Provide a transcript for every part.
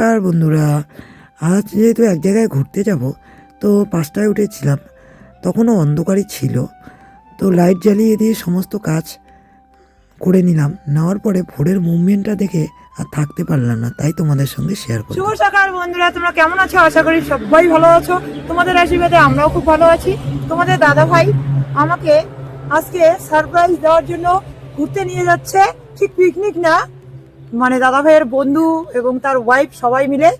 নমস্কার বন্ধুরা। আজ যেহেতু এক জায়গায় ঘুরতে যাব, তো পাঁচটায় উঠেছিলাম। তখনও অন্ধকারই ছিল। তো লাইট জ্বালিয়ে দিয়ে সমস্ত কাজ করে নিলাম। নেওয়ার পরে ভোরের মুভমেন্টটা দেখে আর থাকতে পারলাম না, তাই তোমাদের সঙ্গে শেয়ার করি শুভ সকাল বন্ধুরা, তোমরা কেমন আছো? আশা করি সবাই ভালো আছো। তোমাদের আশীর্বাদে আমরাও খুব ভালো আছি। তোমাদের দাদা ভাই আমাকে আজকে সারপ্রাইজ দেওয়ার জন্য ঘুরতে নিয়ে যাচ্ছে। ঠিক পিকনিক না? মানে দাদা ভাইয়ের বন্ধু এবং তার ওয়াইফ সবাই মিলে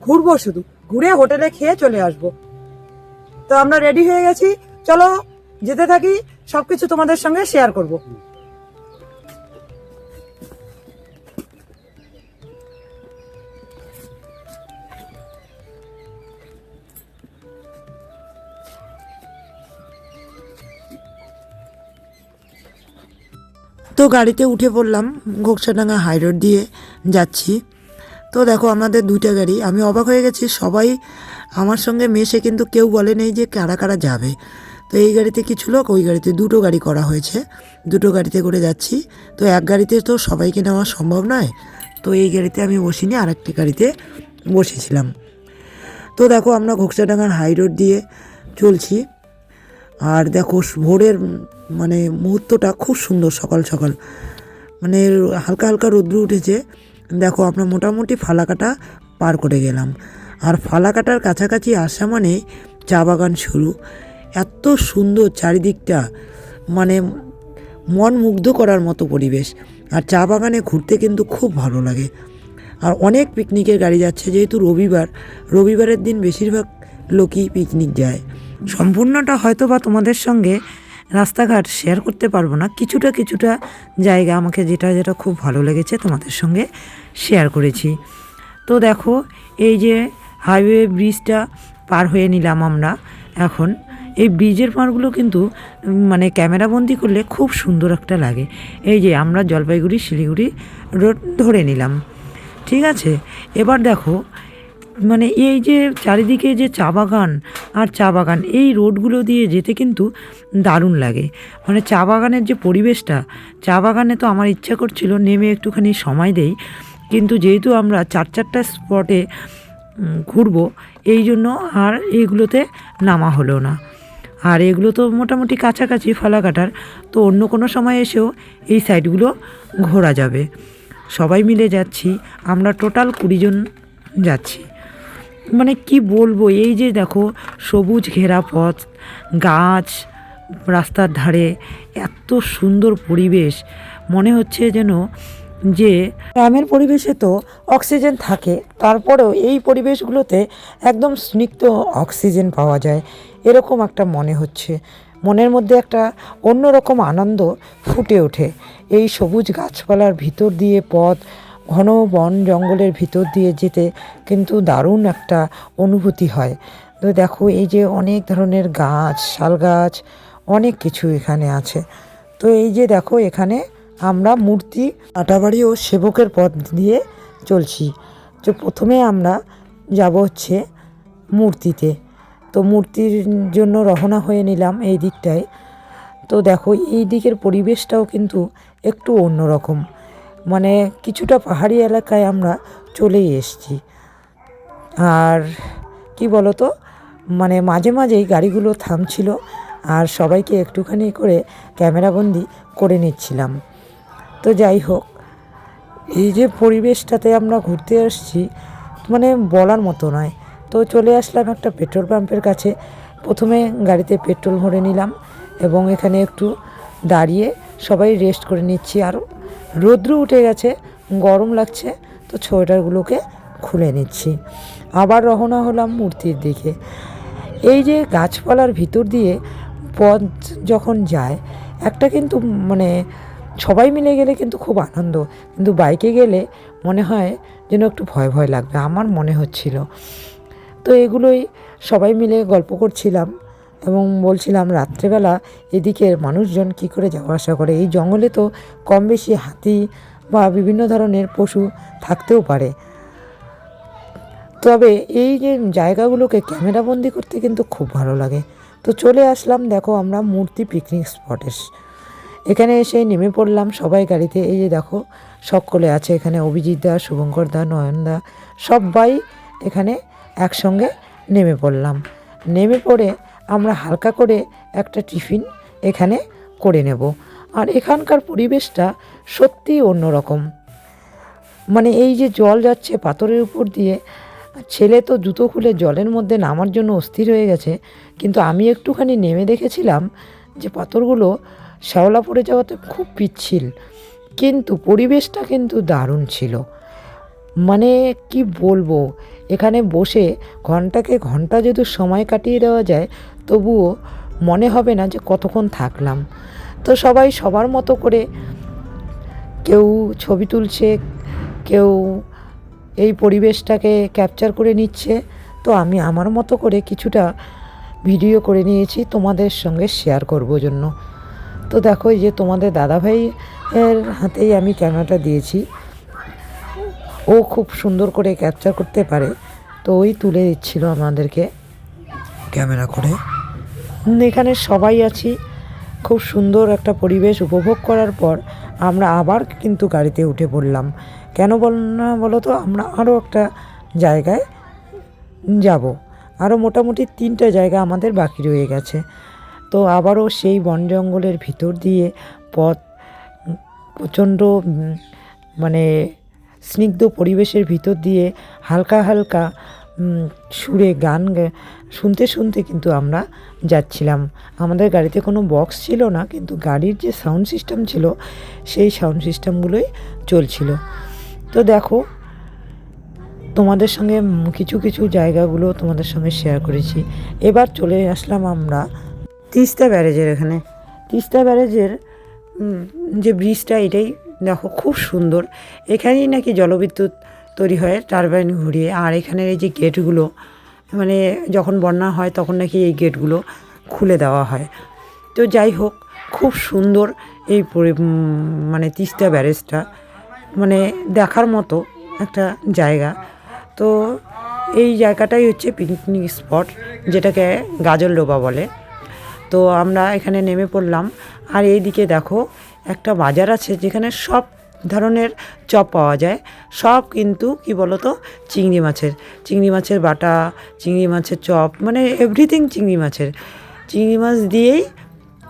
ঘুরবো শুধু। ঘুরে হোটেলে খেয়ে চলে আসব। তো আমরা রেডি হয়ে গেছি। চলো, যেতে থাকি, সবকিছু তোমাদের সঙ্গে শেয়ার করব। গাড়িতে উঠে পড়লাম ঘোকসাডাঙ্গা হাই রোড দিয়ে যাচ্ছি। তো দেখো আমাদের দুইটা গাড়ি। আমি অবাক হয়ে গেছি, সবাই আমার সঙ্গে মেশে কিন্তু কেউ বলে নেই যে কারা কারা যাবে। তো এই গাড়িতে কিছু লোক, ওই গাড়িতে দুটো গাড়ি করা হয়েছে। দুটো গাড়িতে করে যাচ্ছি। তো এক গাড়িতে তো সবাইকে নেওয়া সম্ভব নয়। তো এই গাড়িতে আমি বসিনি আর একটি গাড়িতে বসেছিলাম। তো দেখো আমরা ঘোকসাডাঙ্গার হাই রোড দিয়ে চলছি। আর দেখো ভোরের মানে মুহূর্তটা খুব সুন্দর সকাল সকাল। মানে হালকা হালকা রৌদ্র উঠেছে। দেখো আমরা মোটামুটি ফালাকাটা পার করে গেলাম। আর ফালাকাটার কাছাকাছি আসা মানে চা বাগান শুরু। এত সুন্দর চারিদিকটা মানে মন মুগ্ধ করার মতো পরিবেশ। আর চা বাগানে ঘুরতে কিন্তু খুব ভালো লাগে। আর অনেক পিকনিকের গাড়ি যাচ্ছে, যেহেতু রবিবার। রবিবারের দিন বেশিরভাগ লোকই পিকনিক যায়। সম্পূর্ণটা হয়তো বা তোমাদের সঙ্গে রাস্তাঘাট শেয়ার করতে পারব না। কিছুটা কিছুটা জায়গা আমাকে যেটা যেটা খুব ভালো লেগেছে তোমাদের সঙ্গে শেয়ার করেছি। তো দেখো, এই যে হাইওয়ে ব্রিজটা পার হয়ে নিলাম আমরা এখন। এই ব্রিজের পারগুলো কিন্তু মানে ক্যামেরাবন্দি করলে খুব সুন্দর একটা লাগে। এই যে আমরা জলপাইগুড়ি, শিলিগুড়ি রোড ধরে নিলাম। ঠিক আছে? এবার দেখো মানে এই যে চারিদিকে যে চা বাগান আর চা বাগান, এই রোডগুলো দিয়ে যেতে কিন্তু দারুণ লাগে। মানে চা বাগানের যে পরিবেশটা, চা বাগানে তো আমার ইচ্ছা করছিল নেমে একটুখানি সময় দেই, কিন্তু যেহেতু আমরা চার চারটা স্পটে ঘুরবো, এই জন্য আর এইগুলোতে নামা হলো না। আর এগুলো তো মোটামুটি কাছাকাছি ফালাকাটার, তো অন্য কোনো সময় এসেও এই সাইডগুলো ঘোরা যাবে। সবাই মিলে যাচ্ছি, আমরা টোটাল কুড়ি জন যাচ্ছি। মানে কি বলব, এই যে দেখো সবুজ ঘেরা পথ, গাছ রাস্তার ধারে, এত সুন্দর পরিবেশ। মনে হচ্ছে যেন যে গ্রামের পরিবেশে তো অক্সিজেন থাকে, তারপরেও এই পরিবেশগুলোতে একদম স্নিগ্ধ অক্সিজেন পাওয়া যায়, এরকম একটা মনে হচ্ছে। মনের মধ্যে একটা অন্যরকম আনন্দ ফুটে ওঠে। এই সবুজ গাছপালার ভিতর দিয়ে পথ ঘন বন জঙ্গলের ভিতর দিয়ে যেতে কিন্তু দারুণ একটা অনুভূতি হয়। তো দেখো, এই যে অনেক ধরনের গাছ, শাল গাছ, অনেক কিছু এখানে আছে। তো এই যে দেখো, এখানে আমরা মূর্তি, আটাবাড়ি ও সেবকের পথ দিয়ে চলছি। তো প্রথমে আমরা যাব হচ্ছে মূর্তিতে। তো মূর্তির জন্য রওনা হয়ে নিলাম এই দিকটায়। তো দেখো, এই দিকের পরিবেশটাও কিন্তু একটু অন্যরকম। মানে কিছুটা পাহাড়ি এলাকায় আমরা চলেই এসেছি। আর কি বলতো মানে মাঝে মাঝেই গাড়িগুলো থামছিল আর সবাইকে একটুখানি করে ক্যামেরাবন্দি করে নিচ্ছিলাম। তো যাই হোক, এই যে পরিবেশটাতে আমরা ঘুরতে আসছি মানে বলার মতো নয়। তো চলে আসলাম একটা পেট্রোল পাম্পের কাছে। প্রথমে গাড়িতে পেট্রোল ভরে নিলাম এবং এখানে একটু দাঁড়িয়ে সবাই রেস্ট করে নিচ্ছি আর। রৌদ্র উঠে গেছে, গরম লাগছে, তো সোয়েটারগুলোকে খুলে নিচ্ছি। আবার রওনা হলাম মূর্তির দিকে। এই যে গাছপালার ভিতর দিয়ে পথ যখন যায়, একটা কিন্তু মানে সবাই মিলে গেলে কিন্তু খুব আনন্দ। কিন্তু বাইকে গেলে মনে হয় যেন একটু ভয় ভয় লাগবে, আমার মনে হচ্ছিল। তো এগুলোই সবাই মিলে গল্প করছিলাম। এবং বলছিলাম, রাত্রেবেলা এদিকের মানুষজন কি করে যাওয়া আসা করে? এই জঙ্গলে তো কম বেশি হাতি বা বিভিন্ন ধরনের পশু থাকতেও পারে। তবে এই যে জায়গাগুলোকে ক্যামেরাবন্দি করতে কিন্তু খুব ভালো লাগে। তো চলে আসলাম, দেখো আমরা মূর্তি পিকনিক স্পটে এখানে এসে নেমে পড়লাম সবাই গাড়িতে। এই যে দেখো, সকলে আছে এখানে, অভিজিৎ দা, শুভঙ্কর দা, নয়ন দা, সবাই এখানে একসঙ্গে নেমে পড়লাম। নেমে পড়ে আমরা হালকা করে একটা টিফিন এখানে করে নেব। আর এখানকার পরিবেশটা সত্যিই অন্যরকম। মানে এই যে জল যাচ্ছে পাথরের উপর দিয়ে, ছেলে তো জুতো খুলে জলের মধ্যে নামার জন্য অস্থির হয়ে গেছে, কিন্তু আমি একটুখানি নেমে দেখেছিলাম যে পাথরগুলো শ্যাওলা পড়ে যাওয়াতে খুব পিচ্ছিল, কিন্তু পরিবেশটা কিন্তু দারুণ ছিল। মানে কি বলব, এখানে বসে ঘন্টাকে ঘণ্টা যদি সময় কাটিয়ে দেওয়া যায় তবুও মনে হবে না যে কতক্ষণ থাকলাম। তো সবাই সবার মতো করে কেউ ছবি তুলছে, কেউ এই পরিবেশটাকে ক্যাপচার করে নিচ্ছে। তো আমি আমার মতো করে কিছুটা ভিডিও করে নিয়েছি তোমাদের সঙ্গে শেয়ার করব জন্য। তো দেখো যে তোমাদের দাদাভাই এর হাতেই আমি ক্যামেরাটা দিয়েছি। ও খুব সুন্দর করে ক্যাপচার করতে পারে। তো ওই তুলে দিচ্ছিল আমাদেরকে ক্যামেরা করে। এখানে সবাই আছি। খুব সুন্দর একটা পরিবেশ উপভোগ করার পর আমরা আবার কিন্তু গাড়িতে উঠে পড়লাম। কেন বল না বলো তো আমরা আরও একটা জায়গায় যাব। আরও মোটামুটি তিনটা জায়গা আমাদের বাকি রয়ে গেছে। তো আবারও সেই বন জঙ্গলের ভিতর দিয়ে পথ, প্রচণ্ড মানে স্নিগ্ধ পরিবেশের ভিতর দিয়ে হালকা হালকা সুরে গান শুনতে শুনতে কিন্তু আমরা যাচ্ছিলাম। আমাদের গাড়িতে কোনো বক্স ছিল না, কিন্তু গাড়ির যে সাউন্ড সিস্টেম ছিল, সেই সাউন্ড সিস্টেমগুলোই চলছিল। তো দেখো, তোমাদের সঙ্গে কিছু কিছু জায়গাগুলো তোমাদের সঙ্গে শেয়ার করেছি। এবার চলে আসলাম আমরা তিস্তা ব্যারেজের এখানে। তিস্তা ব্যারেজের যে ব্রিজটা এটাই দেখো খুব সুন্দর। এখানেই নাকি জলবিদ্যুৎ তৈরি হয় টারবাইন ঘুরিয়ে, আর এখানের এই যে গেটগুলো মানে যখন বন্যা হয় তখন নাকি এই গেটগুলো খুলে দেওয়া হয়। তো যাই হোক, খুব সুন্দর এই মানে তিস্তা ব্যারেজটা মানে দেখার মতো একটা জায়গা। তো এই জায়গাটাই হচ্ছে পিকনিক স্পট যেটাকে গাজল ডোবা বলে। তো আমরা এখানে নেমে পড়লাম, আর এইদিকে দেখো একটা বাজার আছে যেখানে সব ধরনের চপ পাওয়া যায়। সব কিন্তু কি বলতো? চিংড়ি মাছের। চিংড়ি মাছের বাটা, চিংড়ি মাছের চপ মানে এভরিথিং চিংড়ি মাছের। চিংড়ি মাছ দিয়েই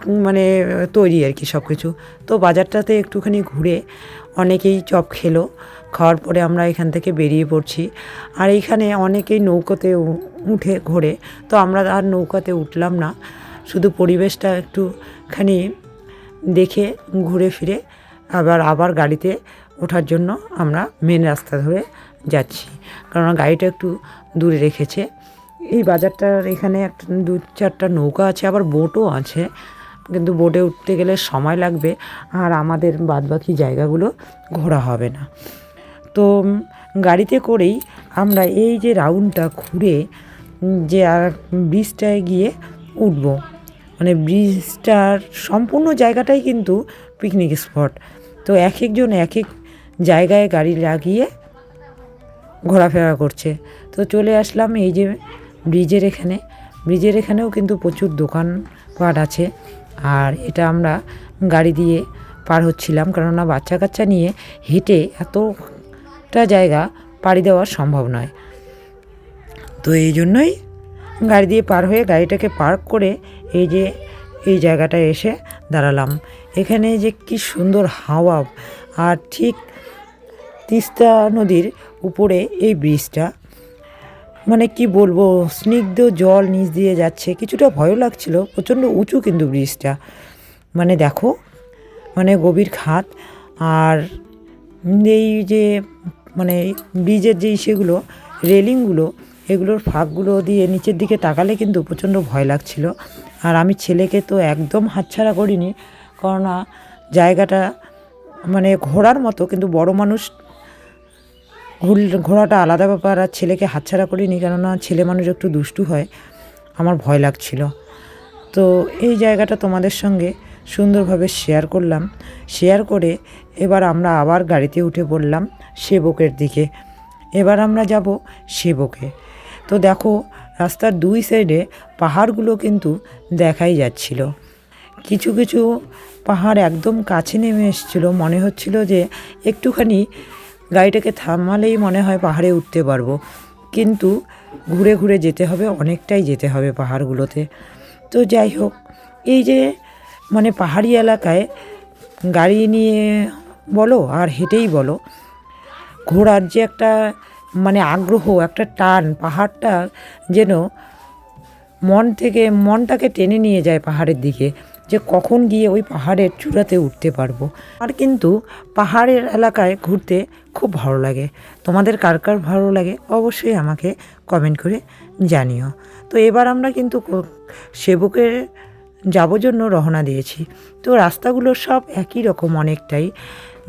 মানে তৈরি আর কি সব কিছু তো বাজারটাতে একটুখানি ঘুরে অনেকেই চপ খেলো। খাওয়ার পরে আমরা এখান থেকে বেরিয়ে পড়ছি। আর এইখানে অনেকেই নৌকোতে উঠে ঘোরে। তো আমরা আর নৌকাতে উঠলাম না। শুধু পরিবেশটা একটুখানি দেখে ঘুরে ফিরে আবার আবার গাড়িতে ওঠার জন্য আমরা মেন রাস্তা ধরে যাচ্ছি। কারণ গাড়িটা একটু দূরে রেখেছে। এই বাজারটার এখানে একটা দু চারটা নৌকা আছে, আবার বোটও আছে। কিন্তু বোটে উঠতে গেলে সময় লাগবে আর আমাদের বাদবাকি জায়গাগুলো ঘোরা হবে না। তো গাড়িতে করেই আমরা এই যে রাউন্ডটা ঘুরে যে আর ব্রিজটায় গিয়ে উঠবো। মানে ব্রিজটার সম্পূর্ণ জায়গাটাই কিন্তু পিকনিক স্পট তো এক একজন এক এক জায়গায় গাড়ি লাগিয়ে ঘোরাফেরা করছে। তো চলে আসলাম এই যে ব্রিজের এখানে। ব্রিজের এখানেও কিন্তু প্রচুর দোকানপাট আছে। আর এটা আমরা গাড়ি দিয়ে পার হচ্ছিলাম কেননা বাচ্চা কাচ্চা নিয়ে হেঁটে এতটা জায়গা পাড়ি দেওয়া সম্ভব নয়। তো এই জন্যই গাড়ি দিয়ে পার হয়ে গাড়িটাকে পার্ক করে এই যে এই জায়গাটায় এসে দাঁড়ালাম। এখানে যে কি সুন্দর হাওয়া আর ঠিক তিস্তা নদীর উপরে এই ব্রিজটা মানে কি বলব, স্নিগ্ধ জল নিচ দিয়ে যাচ্ছে, কিছুটা ভয়ও লাগছিল, প্রচণ্ড উঁচু কিন্তু ব্রিজটা মানে দেখো মানে গভীর খাত আর এই যে মানে ব্রিজের যে ইসেগুলো রেলিংগুলো এগুলোর ফাঁকগুলো দিয়ে নিচের দিকে তাকালে কিন্তু প্রচণ্ড ভয় লাগছিল। আর আমি ছেলেকে তো একদম হাতছাড়া করিনি, কেননা জায়গাটা মানে ঘোরার মতো, কিন্তু বড় মানুষ ঘুর ঘোরাটা আলাদা ব্যাপার, আর ছেলেকে হাতছাড়া করিনি, কেননা ছেলে মানুষ একটু দুষ্টু হয়, আমার ভয় লাগছিল। তো এই জায়গাটা তোমাদের সঙ্গে সুন্দরভাবে শেয়ার করলাম। শেয়ার করে এবার আমরা আবার গাড়িতে উঠে পড়লাম সেবকের দিকে। এবার আমরা যাব সেবকে। তো দেখো রাস্তার দুই সাইডে পাহাড়গুলো কিন্তু দেখাই যাচ্ছিল। কিছু কিছু পাহাড় একদম কাছে নেমে এসেছিল। মনে হচ্ছিল যে একটুখানি গাড়িটাকে থামালেই মনে হয় পাহাড়ে উঠতে পারব। কিন্তু ঘুরে ঘুরে যেতে হবে, অনেকটাই যেতে হবে পাহাড়গুলোতে। তো যাই হোক, এই যে মানে পাহাড়ি এলাকায় গাড়ি নিয়ে বলো আর হেঁটেই বলো, ঘোরার যে একটা মানে আগ্রহ, একটা টান, পাহাড়টা যেন মন থেকে, মনটাকে টেনে নিয়ে যায় পাহাড়ের দিকে, যে কখন গিয়ে ওই পাহাড়ের চূড়াতে উঠতে পারব। আর কিন্তু পাহাড়ের এলাকায় ঘুরতে খুব ভালো লাগে। তোমাদের কার কার ভালো লাগে অবশ্যই আমাকে কমেন্ট করে জানিও। তো এবার আমরা কিন্তু সেবকের যাব জন্য রওনা দিয়েছি। তো রাস্তাগুলো সব একই রকম অনেকটাই।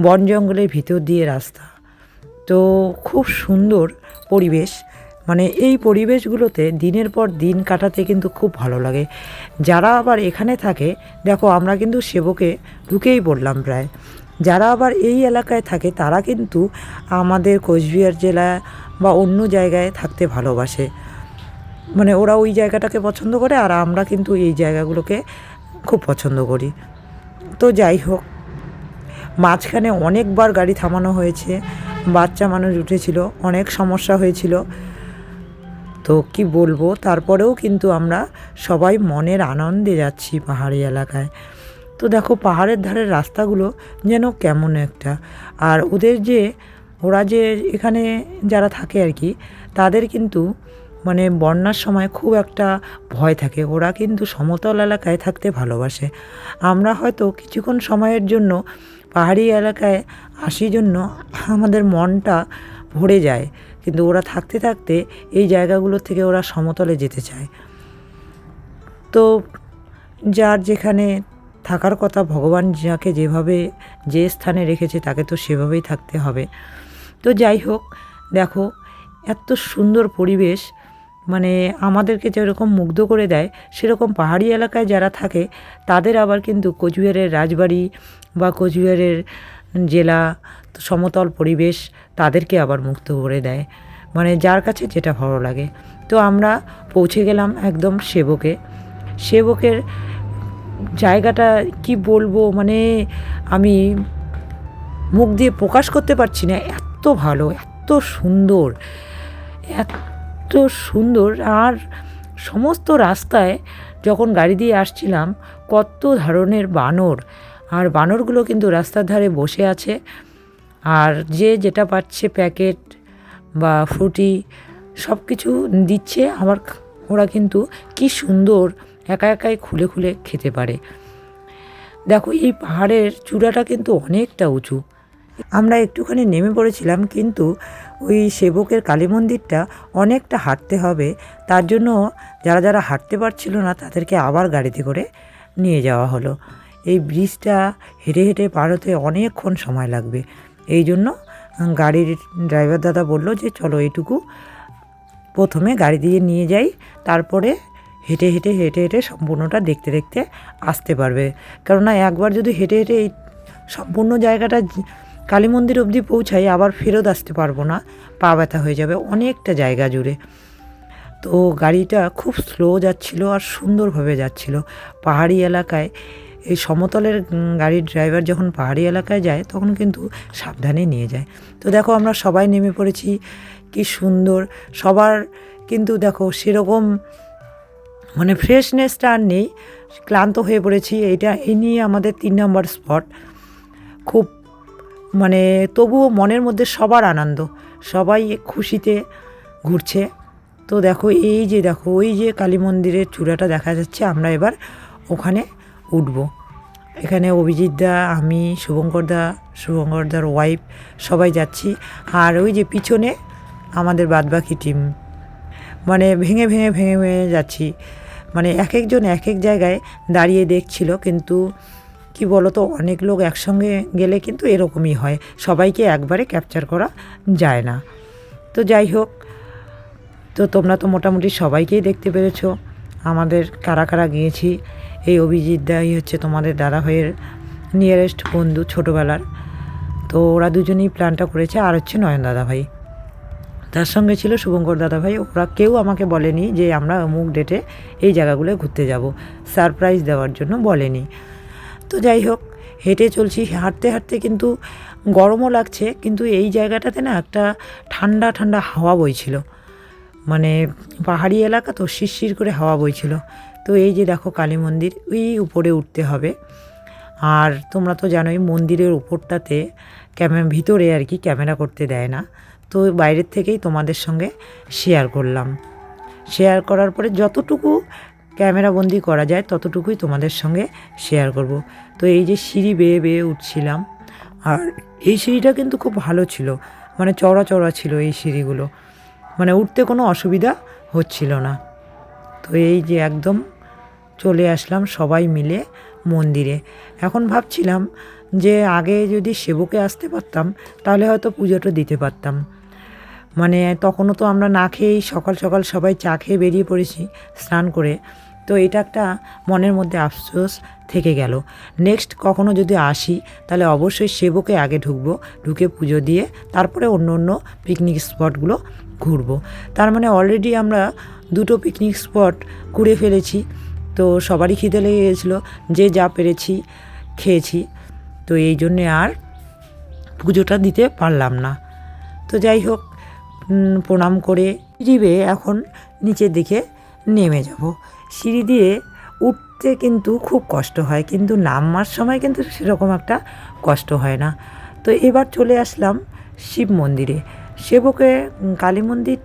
বন জঙ্গলের ভিতর দিয়ে রাস্তা। তো খুব সুন্দর পরিবেশ। মানে এই পরিবেশগুলোতে দিনের পর দিন কাটাতে কিন্তু খুব ভালো লাগে। যারা আবার এখানে থাকে, দেখো আমরা কিন্তু সেবকে ঢুকেই পড়লাম প্রায়। যারা আবার এই এলাকায় থাকে, তারা কিন্তু আমাদের কোচবিহার জেলা বা অন্য জায়গায় থাকতে ভালোবাসে। মানে ওরা ওই জায়গাটাকে পছন্দ করে, আর আমরা কিন্তু এই জায়গাগুলোকে খুব পছন্দ করি। তো যাই হোক মাঝখানে অনেকবার গাড়ি থামানো হয়েছে, বাচ্চা মানুষ উঠেছিল, অনেক সমস্যা হয়েছিল। তো কি বলব, তারপরেও কিন্তু আমরা সবাই মনের আনন্দে যাচ্ছি পাহাড়ি এলাকায়। তো দেখো, পাহাড়ের ধারের রাস্তাগুলো যেন কেমন একটা। আর ওদের যে, ওরা যে এখানে যারা থাকে আর কি, তাদের কিন্তু মানে বন্যার সময় খুব একটা ভয় থাকে। ওরা কিন্তু সমতল এলাকায় থাকতে ভালোবাসে। আমরা হয়তো কিছুক্ষণ সময়ের জন্য পাহাড়ি এলাকায় আসি জন্য আমাদের মনটা ভরে যায়। কিন্তু ওরা থাকতে থাকতে এই জায়গাগুলো থেকে ওরা সমতলে যেতে চায়। তো যার যেখানে থাকার কথা ভগবান যাকে যেভাবে যে স্থানে রেখেছে তাকে তো সেভাবেই থাকতে হবে। তো যাই হোক, দেখো, এত সুন্দর পরিবেশ মানে আমাদেরকে যেরকম মুগ্ধ করে দেয়, সেরকম পাহাড়ি এলাকায় যারা থাকে, তাদের আবার কিন্তু কোচবিহারের রাজবাড়ি বা কোচবিহারের জেলা সমতল পরিবেশ তাদেরকে আবার মুক্ত করে দেয়। মানে যার কাছে যেটা ভালো লাগে। তো আমরা পৌঁছে গেলাম একদম সেবকে। সেবকের জায়গাটা কি বলব? মানে আমি মুখ দিয়ে প্রকাশ করতে পারছি না। এত ভালো, এত সুন্দর, এত সুন্দর আর সমস্ত রাস্তায় যখন গাড়ি দিয়ে আসছিলাম, কত ধরনের বানর। আর বানরগুলো কিন্তু রাস্তার ধারে বসে আছে। আর যে যেটা পাচ্ছে প্যাকেট বা ফ্রুটি সব কিছু দিচ্ছে, আমার ওরা কিন্তু কি সুন্দর একা একাই খুলে খুলে খেতে পারে। দেখো, এই পাহাড়ের চূড়াটা কিন্তু অনেকটা উঁচু। আমরা একটুখানি নেমে পড়েছিলাম, কিন্তু ওই সেবকের কালী মন্দিরটা অনেকটা হাঁটতে হবে। তার জন্য যারা যারা হাঁটতে পারছিল না, তাদেরকে আবার গাড়িতে করে নিয়ে যাওয়া হলো। এই ব্রিজটা হেঁটে হেঁটে পার হতে অনেকক্ষণ সময় লাগবে। এই জন্য গাড়ির ড্রাইভার দাদা বলল যে, চলো এইটুকু প্রথমে গাড়ি দিয়ে নিয়ে যাই, তারপরে হেঁটে হেঁটে হেঁটে হেঁটে সম্পূর্ণটা দেখতে দেখতে আসতে পারবে। কেননা একবার যদি হেঁটে হেঁটে এই সম্পূর্ণ জায়গাটা কালী মন্দির অবধি পৌঁছাই আবার ফেরত আসতে পারব না। পা ব্যথা হয়ে যাবে অনেকটা জায়গা জুড়ে। তো গাড়িটা খুব স্লো যাচ্ছিল আর সুন্দরভাবে যাচ্ছিল। পাহাড়ি এলাকায় এই সমতলের গাড়ির ড্রাইভার যখন পাহাড়ি এলাকায় যায় তখন কিন্তু সাবধানে নিয়ে যায়। তো দেখো আমরা সবাই নেমে পড়েছি, কি সুন্দর। সবার কিন্তু দেখো সেরকম মানে ফ্রেশনেসটা আর নেই। ক্লান্ত হয়ে পড়েছি, এইটা, এই নিয়ে আমাদের তিন নম্বর স্পট খুব মানে তবুও মনের মধ্যে সবার আনন্দ, সবাই খুশিতে ঘুরছে। তো দেখো, এই যে দেখো, ওই যে কালী মন্দিরের চূড়াটা দেখা যাচ্ছে, আমরা এবার ওখানে উঠবো। এখানে অভিজিৎ দা, আমি, শুভঙ্কর দা, শুভঙ্কর দার ওয়াইফ সবাই যাচ্ছি। আর ওই যে পিছনে আমাদের বাদবাকি টিম মানে ভেঙে ভেঙে ভেঙে ভেঙে যাচ্ছি। মানে এক একজন এক এক জায়গায় দাঁড়িয়ে দেখছিল, কিন্তু কি বলতো, অনেক লোক একসঙ্গে গেলে কিন্তু এরকমই হয়। সবাইকে একবারে ক্যাপচার করা যায় না। তো যাই হোক, তো তোমরা তো মোটামুটি সবাইকেই দেখতে পেরেছ। আমাদের কারা কারা গিয়েছি, এই অভিজিৎ দাই হচ্ছে তোমাদের দাদা দাদাভাইয়ের নিয়ারেস্ট বন্ধু ছোটোবেলার। তো ওরা দুজনেই প্ল্যানটা করেছে, আর হচ্ছে নয়ন দাদাভাই তার সঙ্গে ছিল শুভঙ্কর দাদাভাই ওরা কেউ আমাকে বলেনি যে আমরা অমুক ডেটে এই জায়গাগুলো ঘুরতে যাব। সারপ্রাইজ দেওয়ার জন্য বলেনি। তো যাই হোক, হেঁটে চলছি। হাঁটতে হাঁটতে কিন্তু গরমও লাগছে, কিন্তু এই জায়গাটাতে না একটা ঠান্ডা ঠান্ডা হাওয়া বইছিল। মানে পাহাড়ি এলাকা তো, শিরশির করে হাওয়া বইছিল। তো এই যে দেখো কালী মন্দির, ওই উপরে উঠতে হবে। আর তোমরা তো জানোই মন্দিরের উপরটাতে ক্যামেরা ভিতরে আর কি ক্যামেরা করতে দেয় না। তো বাইরের থেকেই তোমাদের সঙ্গে শেয়ার করলাম। শেয়ার করার পরে যতটুকু ক্যামেরা বন্দি করা যায়, ততটুকুই তোমাদের সঙ্গে শেয়ার করব। তো এই যে সিঁড়ি বেয়ে বেয়ে উঠছিলাম, আর এই সিঁড়িটা কিন্তু খুব ভালো ছিল মানে চড়া চড়া ছিল এই সিঁড়িগুলো। মানে উঠতে কোনো অসুবিধা হচ্ছিল না। তো এই যে একদম চলে আসলাম সবাই মিলে মন্দিরে। এখন ভাবছিলাম যে আগে যদি সেবকে আসতে পারতাম, তাহলে হয়তো পুজোটা দিতে পারতাম। মানে তখনও তো আমরা না খেয়েই সকাল সকাল সবাই চা খেয়ে বেরিয়ে পড়েছি স্নান করে। তো এটা একটা মনের মধ্যে আফসোস থেকে গেল। নেক্সট কখনো যদি আসি, তাহলে অবশ্যই সেবকে আগে ঢুকবো, ঢুকে পুজো দিয়ে তারপরে অন্য অন্য পিকনিক স্পটগুলো ঘুরবো। তার মানে অলরেডি আমরা দুটো পিকনিক স্পট ঘুরে ফেলেছি, তো সবারই খিদে লেগে গেছিল, যে যা পেরেছি খেয়েছি, তো এই জন্যে আর পুজোটা দিতে পারলাম না। তো যাই হোক প্রণাম করে বেয়ে এখন নিচের দিকে। নেমে যাব। সিঁড়ি দিয়ে উঠতে কিন্তু খুব কষ্ট হয়, কিন্তু নামার সময় কিন্তু সেরকম একটা কষ্ট হয় না। তো এবার চলে আসলাম শিব মন্দিরে। সেবকে কালী মন্দির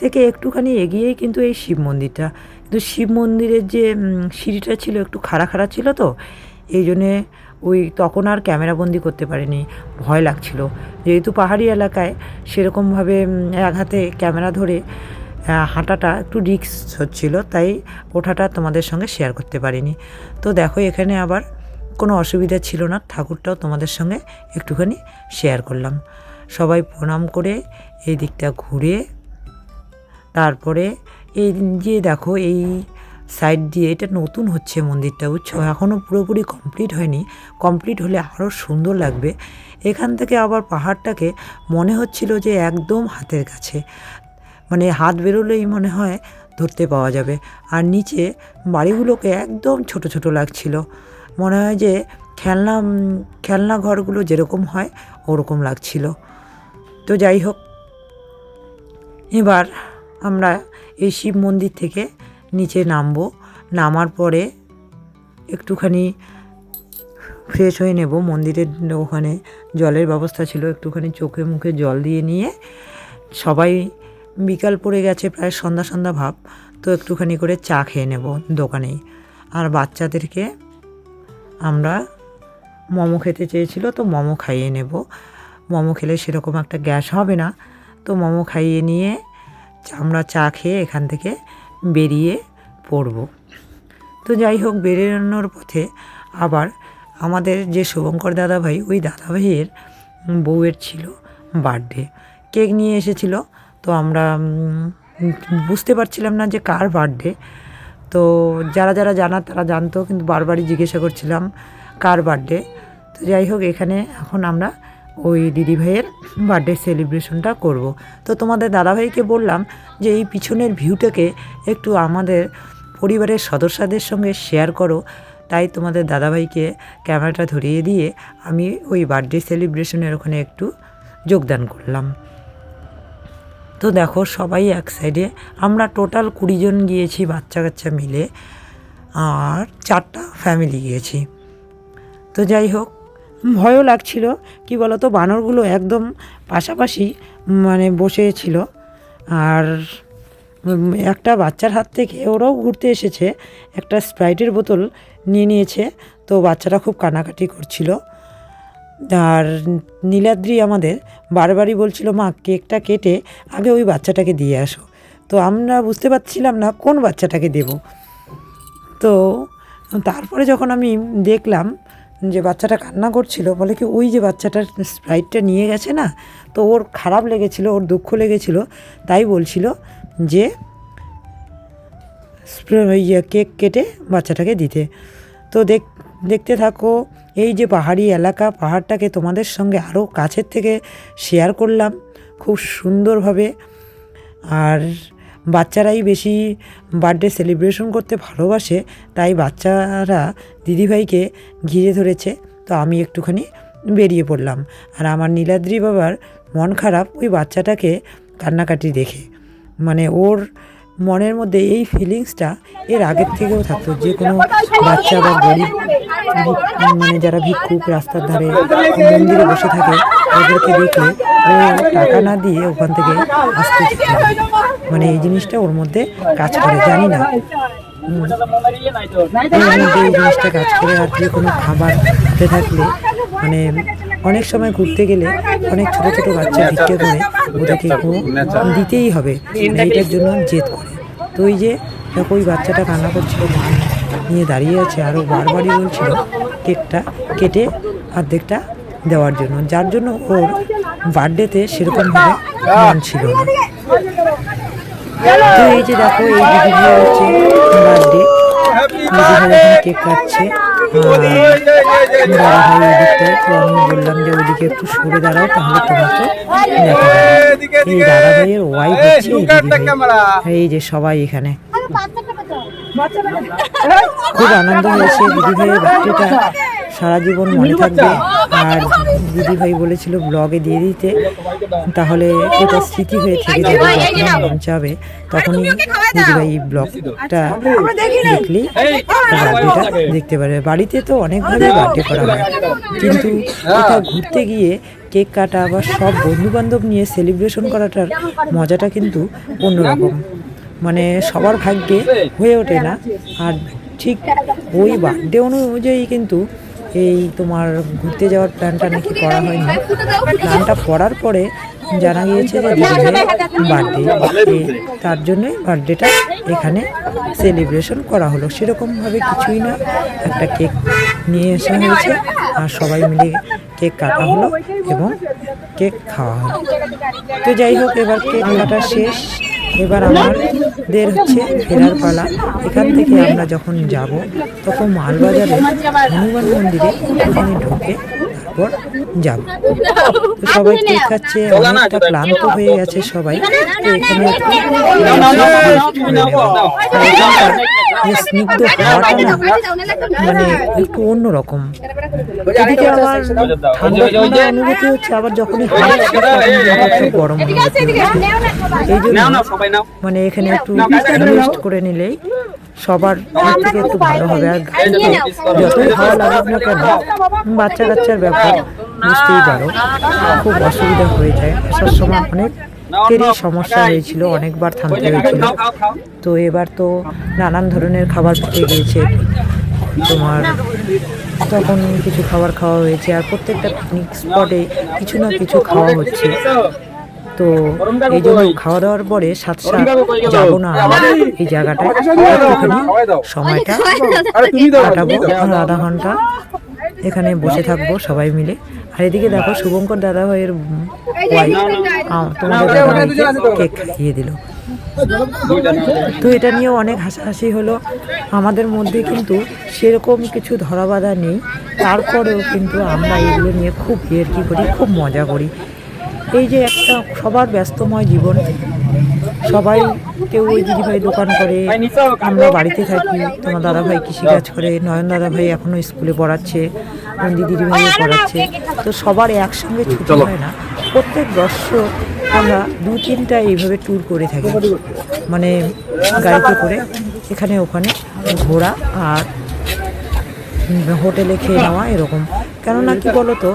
থেকে একটুখানি এগিয়েই কিন্তু এই শিব মন্দিরটা। কিন্তু শিব মন্দিরের যে সিঁড়িটা ছিল একটু খাড়া খাড়া ছিল তো, এই জন্যে ওই তখন আর ক্যামেরাবন্দি করতে পারিনি। ভয় লাগছিল। যেহেতু পাহাড়ি এলাকায় সেরকমভাবে এক হাতে ক্যামেরা ধরে হাঁটাটা একটু রিস্ক হচ্ছিল, তাই ওঠাটা তোমাদের সঙ্গে শেয়ার করতে পারিনি। তো দেখো, এখানে আবার কোনো অসুবিধা ছিল না, ঠাকুরটাও তোমাদের সঙ্গে একটুখানি শেয়ার করলাম। সবাই প্রণাম করে এই দিকটা ঘুরে, তারপরে এই যে দেখো, এই সাইড দিয়ে, এটা নতুন হচ্ছে মন্দিরটা, বুঝছ? এখনও পুরোপুরি কমপ্লিট হয়নি। কমপ্লিট হলে আরও সুন্দর লাগবে। এখান থেকে আবার পাহাড়টাকে মনে হচ্ছিল যে একদম হাতের কাছে। মানে হাত বেরোলেই মনে হয় ধরতে পাওয়া যাবে। আর নিচে বাড়িগুলোকে একদম ছোট ছোট লাগছিল। মনে হয় যে খেলনা খেলনা ঘরগুলো যেরকম হয় ওরকম লাগছিল। তো যাই হোক, এবার আমরা এই শিব মন্দির থেকে নিচে নামবো। নামার পরে একটুখানি ফ্রেশ হয়ে নেব। মন্দিরের ওখানে জলের ব্যবস্থা ছিল। একটুখানি চোখে মুখে জল দিয়ে নিয়ে সবাই বিকাল পড়ে গেছে প্রায় সন্ধ্যা সন্ধ্যা ভাব, তো একটুখানি করে চা খেয়ে নেব দোকানেই। আর বাচ্চাদেরকে আমরা মোমো খেতে চেয়েছিল, তো মোমো খাইয়ে নেব। মোমো খেলে সেরকম একটা গ্যাস হবে না, তো মোমো খাইয়ে নিয়ে আমরা চা খেয়ে এখান থেকে বেরিয়ে পড়ব। তো যাই হোক, বেরোনোর পথে আবার আমাদের যে শুভঙ্কর দাদাভাই, ওই দাদাভাইয়ের বউয়ের ছিল বার্থডে। কেক নিয়ে এসেছিল তো আমরা বুঝতে পারছিলাম না যে কার বার্থডে। তো যারা যারা জানার তারা জানতো, কিন্তু বারবারই জিজ্ঞাসা করছিলাম কার বার্থডে। তো যাই হোক, এখানে এখন আমরা ওই দিদিভাইয়ের বার্থডে সেলিব্রেশনটা করব। তো তোমাদের দাদাভাইকে বললাম যে এই পিছনের ভিউটাকে একটু আমাদের পরিবারের সদস্যদের সঙ্গে শেয়ার করো। তাই তোমাদের দাদাভাইকে ক্যামেরাটা ধরিয়ে দিয়ে আমি ওই বার্থডে সেলিব্রেশনের ওখানে একটু যোগদান করলাম। তো দেখো সবাই এক সাইডে আমরা টোটাল কুড়ি জন গিয়েছি বাচ্চা কাচ্চা মিলে, আর চারটা ফ্যামিলি গিয়েছি। তো যাই হোক, ভয়ও লাগছিল, কি বলতো, বানরগুলো একদম পাশাপাশি মানে বসেছিল আর একটা বাচ্চার হাত থেকে ওরাও ঘুরতে এসেছে, একটা স্প্রাইটের বোতল নিয়ে নিয়েছে, তো বাচ্চাটা খুব কানাকাটি করছিল। আর নীলাদ্রি আমাদের বারবারই বলছিল, মা, কেকটা কেটে আগে ওই বাচ্চাটাকে দিয়ে আসো। তো আমরা বুঝতে পারছিলাম না কোন বাচ্চাটাকে দেব। তো তারপরে যখন আমি দেখলাম যে বাচ্চাটা কান্না করছিল, বলে কি ওই যে বাচ্চাটার স্প্রাইটটা নিয়ে গেছে না, তো ওর খারাপ লেগেছিল, ওর দুঃখ লেগেছিল, তাই বলছিল যে ইয়ে কেক কেটে বাচ্চাটাকে দিতে। তো দেখ দেখতে থাকো। এই যে পাহাড়ি এলাকা, পাহাড়টাকে তোমাদের সঙ্গে আরও কাছের থেকে শেয়ার করলাম, খুব সুন্দরভাবে। আর বাচ্চারাই বেশি বার্থডে সেলিব্রেশন করতে ভালোবাসে, তাই বাচ্চারা দিদিভাইকে ঘিরে ধরেছে, তো আমি একটুখানি বেরিয়ে পড়লাম। আর আমার নীলাদ্রি বাবার মন খারাপ, ওই বাচ্চাটাকে কান্নাকাটি দেখে। মানে ওর মনের মধ্যে এই ফিলিংসটা এর আগের থেকেও থাকতো। যে কোনো বাচ্চা বা গরিব মানে যারা ভিক্ষুক, রাস্তার ধারে, মন্দিরে বসে থাকে ওদেরকে দেখলে ও টাকা না দিয়ে ওখান থেকে আসতে মানে এই জিনিসটা ওর মধ্যে কাজ করে, জানি না। এই জিনিসটা কাজ করে, আর যে কোনো খাবার খেতে থাকলে মানে অনেক সময় ঘুরতে গেলে অনেক ছোট ছোট বাচ্চা ভিক্ষে করে, ওদেরকে দিতেই হবে এইটার জন্য জেদ করে। তো ওই যে দেখো ওই বাচ্চাটা কান্না করছিল মা নিয়ে দাঁড়িয়ে আছে আরও বারবারই বলছিল কেকটা কেটে অর্ধেকটা দেওয়ার জন্য। যার জন্য ওর বার্থডেতে সেরকমভাবে মন ছিল না। তো এই যে দেখো এই দিদি হচ্ছে বার্থডে। এখন কেক কাটছে। আমি বললাম যে ওইদিকে একটু সরে দাঁড়াও তাহলে তোমাকে এই দাদা ভাইয়ের ওয়াইফ হচ্ছে এই যে সবাই এখানে। খুব আনন্দ হয়েছে দিদি ভাইয়ের বার্থডেটা সারা জীবন মনে থাকবে। আর দিদি ভাই বলেছিল ব্লগে দিয়ে দিতে। তাহলে এটা স্মৃতি হয়ে থেকে যাবে যখন মন চাবে তখনই দিদি ভাই ব্লগটা দেখলেই বার্থডেটা দেখতে পারবে। বাড়িতে তো অনেকভাবে বার্থডে করা হয়। কিন্তু কোথাও ঘুরতে গিয়ে কেক কাটা বা সব বন্ধু বান্ধব নিয়ে সেলিব্রেশন করাটার মজাটা কিন্তু অন্যরকম। মানে সবার ভাগ্যে হয়ে ওঠে না। আর ঠিক ওই বার্থডে অনুযায়ী কিন্তু এই তোমার ঘুরতে যাওয়ার প্ল্যানটা নাকি করা হয়নি। প্ল্যানটা করার পরে জানা গিয়েছে যে দিদিভাইয়ের বার্থডে তার জন্যই বার্থডেটা এখানে সেলিব্রেশন করা হলো। সেরকমভাবে কিছুই না একটা কেক নিয়ে আসা হয়েছে আর সবাই মিলে কেক কাটা হলো এবং কেক খাওয়া হলো। তো যাই হোক এবার কেক কাটা শেষ। এবার আমাদের হচ্ছে ফেরার পালা। এখান থেকে আমরা যখন যাব, তখন মালবাজারে হনুমান মন্দিরে ওখানে ঢুকে তারপর যাব সবাই কেক খাচ্ছে অনেকটা ক্লান্ত হয়ে গেছে সবাই তো এখানে স্নিগ্ধ হাওয়াটা না মানে একটু অন্যরকম এদিকে আমার ঠান্ডা ঠান্ডা অনুভূতি হচ্ছে আবার যখনই গরম এই জন্য মানে এখানে একটু রেস্ট করে নিলেই সবার দিক থেকে একটু ভালো হবে। আর যতই ভালো লাগুক না কেন বাচ্চা কাচ্চার ব্যাপার বুঝতেই পারো খুব অসুবিধা হয়ে যায়। আসার সময় অনেক অনেকেরই সমস্যা হয়েছিল অনেকবার থামতে হয়েছিল। তো এবার তো নানান ধরনের খাবার খেতে গিয়েছে। তোমার তখন কিছু খাবার খাওয়া হয়েছে আর প্রত্যেকটা পিকনিক স্পটে কিছু না কিছু খাওয়া হচ্ছে। তো এই জন্য খাওয়া দাওয়ার পরে সাত সাত যাব না। এই জায়গাটায়। একটুখানি সময়টা কাটাবো। আধা ঘণ্টা। এখানে বসে থাকব সবাই মিলে। আর এদিকে দেখো শুভঙ্কর দাদা ভাইয়ের ওয়াইফ তোমাদের দাদা ভাইকে কেক খাইয়ে দিল। তো এটা নিয়েও অনেক হাসাহাসি হলো। আমাদের মধ্যে কিন্তু সেরকম কিছু ধরাবাধা নেই। তারপরেও কিন্তু আমরা এগুলো নিয়ে খুব কি করি খুব মজা করি। এই যে একটা সবার ব্যস্তময় জীবন। সবাই কেউ ওই দিদিভাই দোকান করে আমরা বাড়িতে থাকি তোমার দাদাভাই কৃষিকাজ করে নয়ন দাদাভাই এখনও স্কুলে পড়াচ্ছে নন্দী দিদিভাইও পড়াচ্ছে। তো সবার একসঙ্গে ছুটি হয় না। প্রত্যেক বছর আমরা দু তিনটা এইভাবে ট্যুর করে থাকি। মানে গাড়িতে করে এখানে ওখানে ঘোরা আর হোটেলে খেয়ে নেওয়া এরকম। কেননা কি বলতো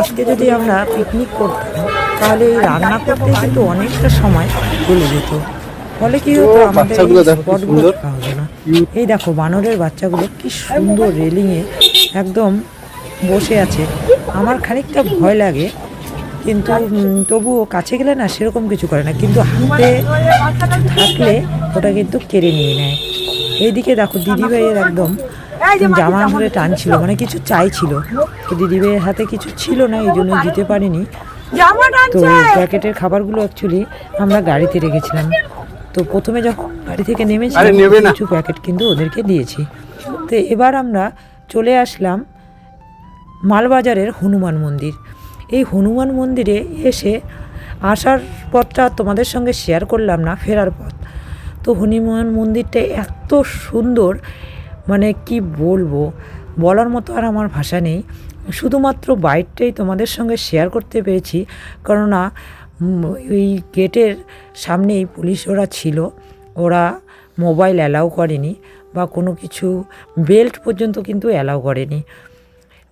আজকে যদি আমরা পিকনিক করতাম তাহলে এই রান্না করতে কিন্তু অনেকটা সময় চলে যেত। ফলে কি হতো আমাদের স্পটগুলো দেখা না। এই দেখো বানরের বাচ্চাগুলো কি সুন্দর রেলিংয়ে একদম বসে আছে। আমার খানিকটা ভয় লাগে কিন্তু তবুও কাছে গেলে না সেরকম কিছু করে না। কিন্তু হাতে কিছু থাকলে ওটা কিন্তু কেড়ে নিয়ে নেয়। এইদিকে দেখো দিদিভাইয়ের একদম জামা ধরে টানছিল মানে কিছু চাইছিল। তো দিদিভাইয়ের হাতে কিছু ছিল না এই জন্য দিতে পারিনি। তো প্যাকেটের খাবারগুলো অ্যাকচুয়ালি আমরা গাড়িতে রেখেছিলাম। তো প্রথমে যখন গাড়ি থেকে নেমেছি কিছু প্যাকেট কিন্তু ওদেরকে দিয়েছি। তো এবার আমরা চলে আসলাম মালবাজারের হনুমান মন্দির। এই হনুমান মন্দিরে এসে আসার পথটা তোমাদের সঙ্গে শেয়ার করলাম না ফেরার পথ। তো হনুমান মন্দিরটা এত সুন্দর মানে কি বলব? বলার মতো আর আমার ভাষা নেই। শুধুমাত্র বাইকটাই তোমাদের সঙ্গে শেয়ার করতে পেরেছি। কেননা ওই গেটের সামনেই পুলিশ ওরা ছিল। ওরা মোবাইল অ্যালাউ করেনি বা কোনো কিছু বেল্ট পর্যন্ত কিন্তু অ্যালাউ করেনি।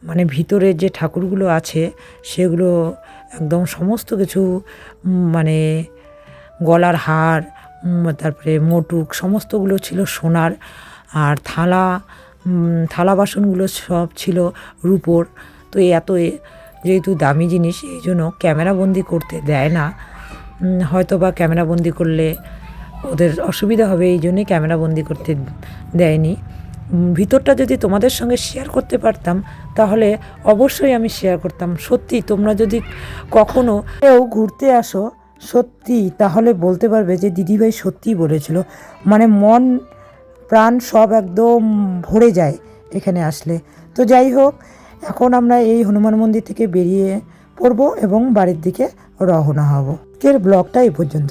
মানে ভিতরে যে ঠাকুরগুলো আছে, সেগুলো একদম সমস্ত কিছু মানে গলার হার তারপরে মোটুক, সমস্তগুলো ছিল সোনার। আর থালা থালা বাসনগুলো সব ছিল রুপোর। তো এত যেহেতু দামি জিনিস, এই জন্য ক্যামেরাবন্দি করতে দেয় না। হয়তো বা ক্যামেরাবন্দি করলে ওদের অসুবিধা হবে, এই জন্যই ক্যামেরাবন্দি করতে দেয়নি। ভিতরটা যদি তোমাদের সঙ্গে শেয়ার করতে পারতাম, তাহলে অবশ্যই আমি শেয়ার করতাম। সত্যি, তোমরা যদি কখনো কেউ ঘুরতে আসো, সত্যি তাহলে বলতে পারবে যে দিদিভাই সত্যিই বলেছিল। মানে মন প্রাণ সব একদম ভরে যায় এখানে আসলে। তো যাই হোক, এখন আমরা এই হনুমান মন্দির থেকে বেরিয়ে পড়ব এবং বাড়ির দিকে রওনা হব। আজকের ব্লগটা এই পর্যন্ত।